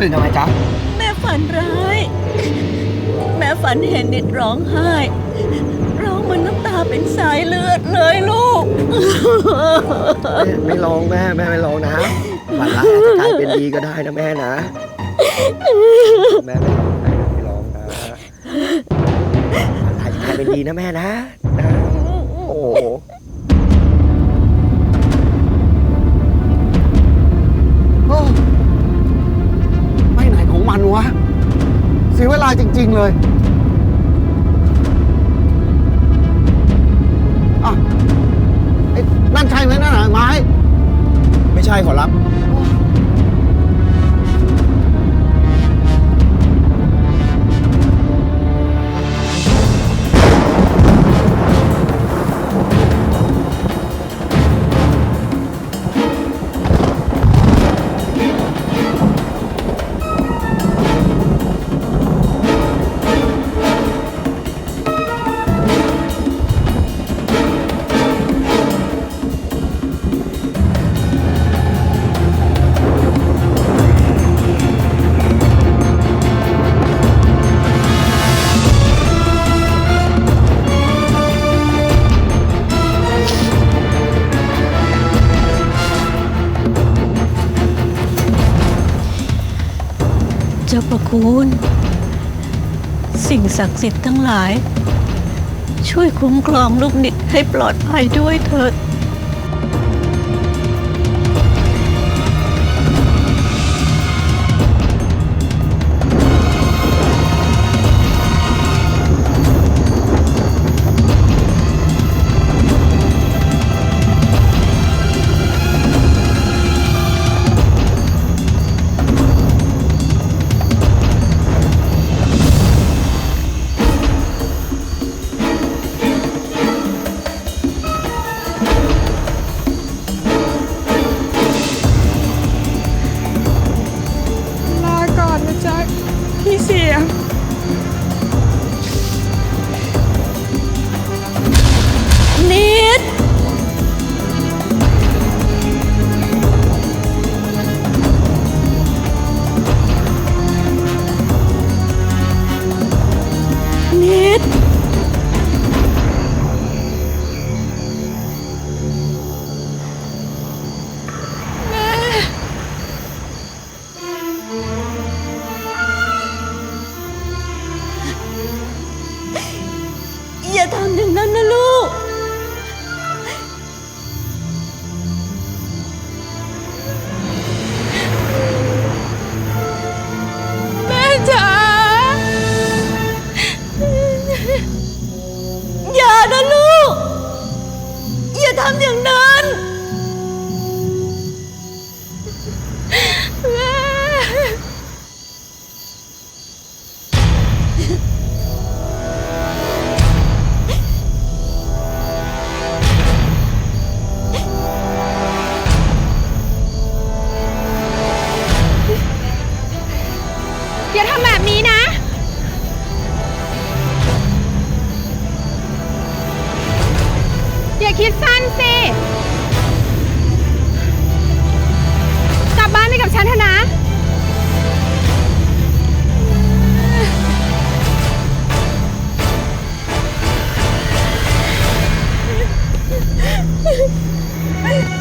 ตื่นทำไมจ๊ะ แม่ฝันร้าย แม่ฝันเห็นนิดร้องไห้ ร้องเหมันน้ำตาเป็นสายเลือดเลยลูก ไม่ไม่ร้องแม่แม่ไม่ร้องนะฝันร้ายอาจจะกลายเป็นดีก็ได้นะแม่นะ แม่ไม่ร้องนะไม่ร้องนะฝันร้ายจะกลายเป็นดีนะแม่นะนะโอ้โห จริง ๆ เลย้วประคุณ สิ่งศักดิ์สิทธิ์ทั้งหลาย ช่วยคุ้มครองลูกนิดให้ปลอดภัยด้วยเถิดำอย่างนั้นนะลูก แม่จ๋าอย่านะลูก อย่าทำอย่างนั้น อย่าคิดสั้นสิ กลับบ้านไปกับฉันเถอะนะน